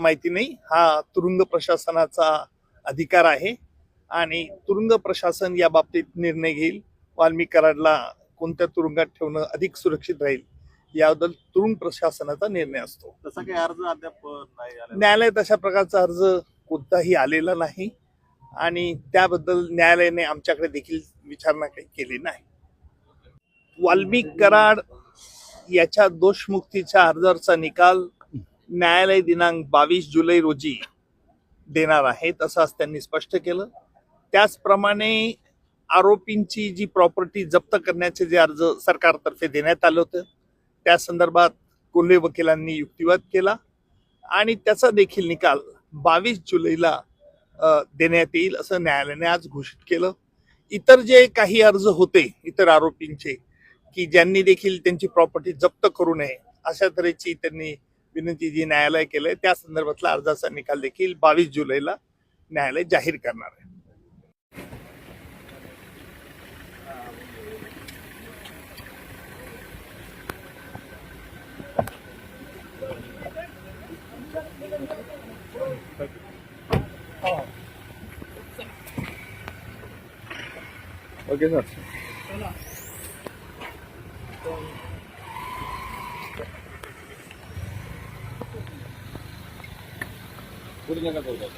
माहिती नाही. हा तुरुंग प्रशासनाचा अधिकार आहे आणि तुरुंग प्रशासन या बाबतीत निर्णय घेईल. वाल्मिक कराडला कोणत्या तुरुंगात ठेवणं अधिक सुरक्षित राहील याबद्दल तुरुंग प्रशासनाचा निर्णय असतो. तसा काही अर्ज अद्याप न्यायालयात अशा प्रकारचा अर्ज कोणताही आलेला नाही आणि त्याबद्दल न्यायालयाने आमच्याकडे देखील विचारणा काही केली नाही. वाल्मिक कराड याच्या दोषमुक्तीच्या अर्जाचा निकाल न्यायालय दिनांक बावीस जुलै रोजी देणार आहे तसं आज त्यांनी स्पष्ट केलं. त्याचप्रमाणे आरोपींची जी प्रॉपर्टी जप्त करण्याचे जे अर्ज सरकारतर्फे देण्यात आलं होतं त्या संदर्भात कोल्हे वकिलांनी युक्तिवाद केला आणि त्याचा देखील निकाल बावीस जुलैला देण्यात येईल असं न्यायालयाने आज घोषित केलं. इतर जे काही अर्ज होते इतर आरोपींचे की ज्यांनी देखील त्यांची प्रॉपर्टी जप्त करू नये अशा तऱ्हेची त्यांनी विनंती जी न्यायालय केलंय त्या संदर्भातला अर्जाचा निकाल देखील बावीस जुलैला न्यायालय जाहीर करणार आहे. ओके सर बोलू नका बोलू